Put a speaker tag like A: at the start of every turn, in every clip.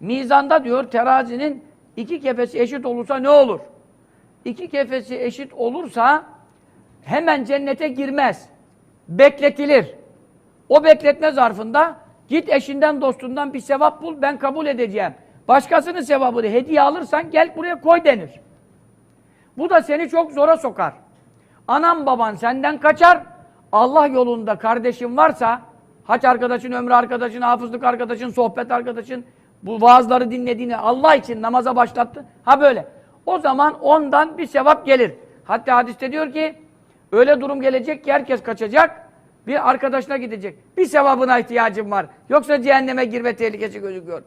A: Mizanda diyor terazinin iki kefesi eşit olursa ne olur? İki kefesi eşit olursa hemen cennete girmez. Bekletilir. O bekletme zarfında git eşinden dostundan bir sevap bul ben kabul edeceğim. Başkasının sevabını hediye alırsan gel buraya koy denir. Bu da seni çok zora sokar. Anam baban senden kaçar. Allah yolunda kardeşin varsa haç arkadaşın, ömrü arkadaşın, hafızlık arkadaşın, sohbet arkadaşın bu vaazları dinlediğini Allah için namaza başlattı. Ha böyle. O zaman ondan bir sevap gelir. Hatta hadiste diyor ki öyle durum gelecek ki herkes kaçacak. Bir arkadaşına gidecek. Bir sevabına ihtiyacım var. Yoksa cehenneme girme tehlikesi gözüküyor.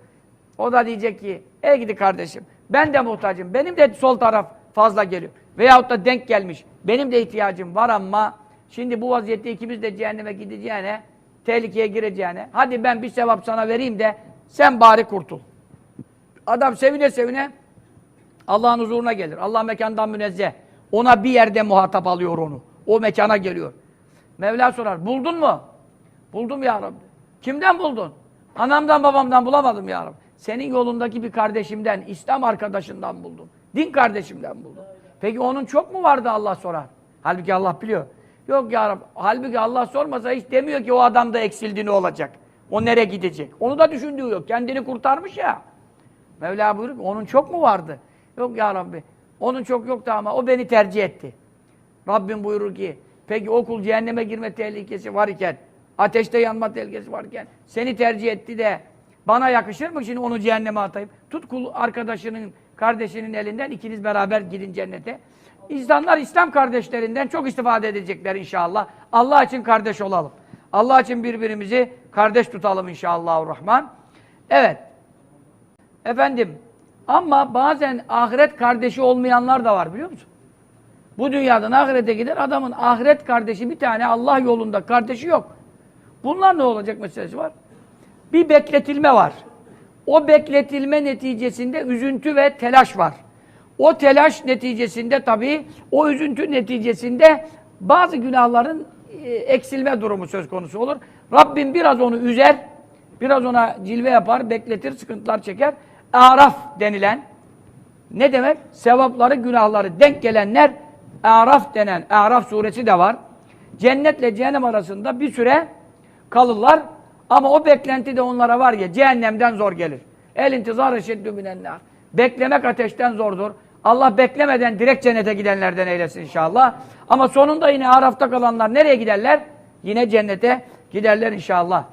A: O da diyecek ki, ey gidi kardeşim, ben de muhtacım, benim de sol taraf fazla geliyor. Veyahut da denk gelmiş, benim de ihtiyacım var ama şimdi bu vaziyette ikimiz de cehenneme gideceğine, tehlikeye gireceğine, hadi ben bir sevap sana vereyim de sen bari kurtul. Adam sevine sevine Allah'ın huzuruna gelir. Allah mekandan münezzeh. Ona bir yerde muhatap alıyor onu. O mekana geliyor. Mevla sorar, buldun mu? Buldum ya Rabbi. Kimden buldun? Anamdan babamdan bulamadım ya Rabbi. Senin yolundaki bir kardeşimden, İslam arkadaşından buldum. Din kardeşimden buldum. Peki onun çok mu vardı Allah sorar. Halbuki Allah biliyor. Yok ya Rabbi. Halbuki Allah sormasa hiç demiyor ki o adam da eksildi ne olacak? O nereye gidecek? Onu da düşündüğü yok. Kendini kurtarmış ya. Mevla buyuruyor onun çok mu vardı? Yok ya Rabbi. Onun çok yoktu ama o beni tercih etti. Rabbim buyurur ki peki o kul cehenneme girme tehlikesi var iken ateşte yanma tehlikesi varken seni tercih etti de bana yakışır mı şimdi onu cehenneme atayım? Tut kul arkadaşının, kardeşinin elinden ikiniz beraber gidin cennete. İnsanlar İslam kardeşlerinden çok istifade edecekler inşallah. Allah için kardeş olalım. Allah için birbirimizi kardeş tutalım inşallahurrahman. Evet. Efendim ama bazen ahiret kardeşi olmayanlar da var biliyor musun? Bu dünyadan ahirete gider adamın ahiret kardeşi bir tane Allah yolunda kardeşi yok. Bunlar ne olacak meselesi var? Bir bekletilme var. O bekletilme neticesinde üzüntü ve telaş var. O telaş neticesinde tabii, o üzüntü neticesinde bazı günahların eksilme durumu söz konusu olur. Rabbim biraz onu üzer, biraz ona cilve yapar, bekletir, sıkıntılar çeker. Araf denilen, ne demek? Sevapları, günahları denk gelenler Araf denen, Araf suresi de var. Cennetle cehennem arasında bir süre kalırlar. Ama o beklenti de onlara var ya, cehennemden zor gelir. El intizar eşeddü minennar. Beklemek ateşten zordur. Allah beklemeden direkt cennete gidenlerden eylesin inşallah. Ama sonunda yine Araf'ta kalanlar nereye giderler? Yine cennete giderler inşallah.